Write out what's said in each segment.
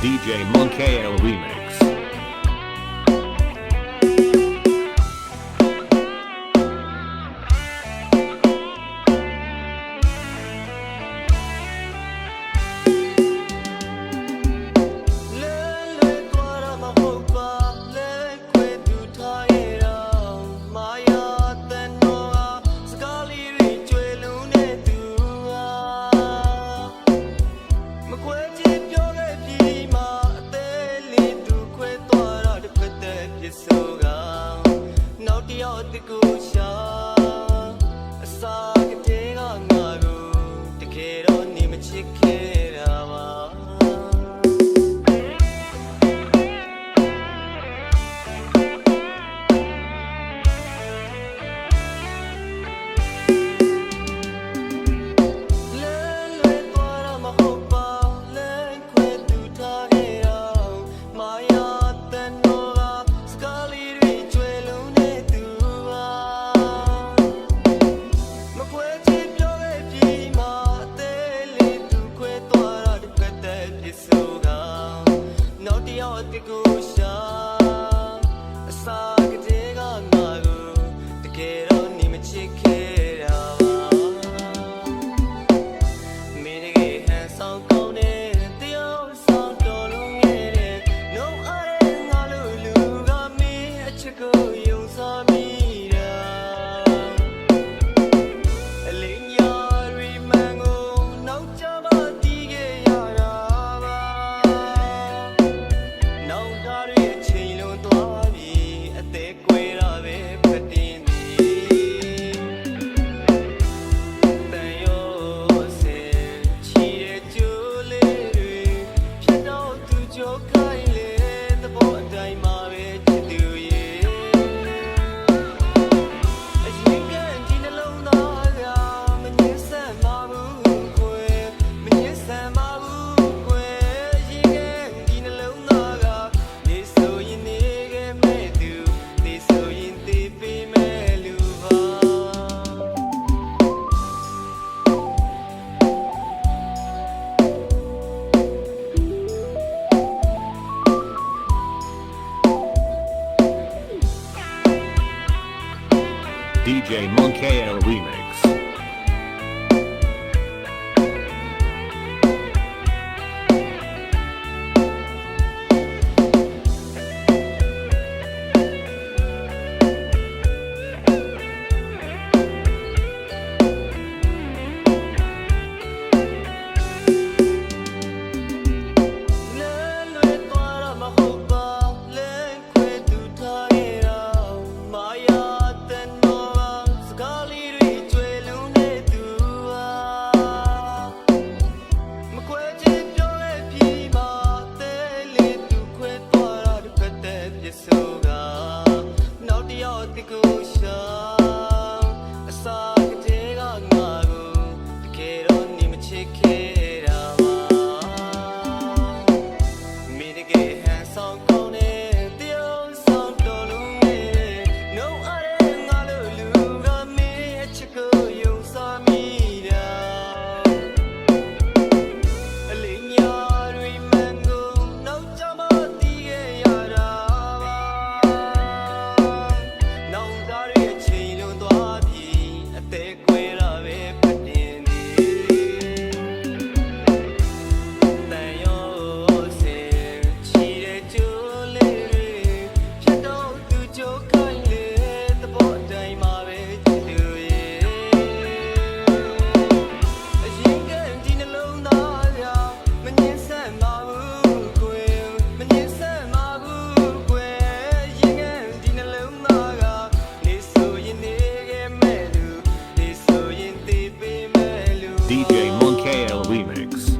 DJ Monkey El remix. တကူရှာ ရောတကူရှာအစာကတဲ့ကငါကိုတကယ်တော့နေမချစ်ခဲ့တာပါမင်းတကယ်ဟန်ဆောင်ကောင်းတဲ့တယောက်ဆောင်တော်လုံးရဲ့ No I ငါလူလူကမင်းအချစ်ကိုယုံစားမီ DJ Monkeo remix. The ko DJ Monk AL remix.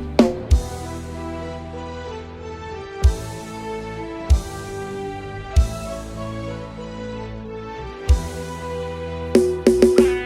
Bye.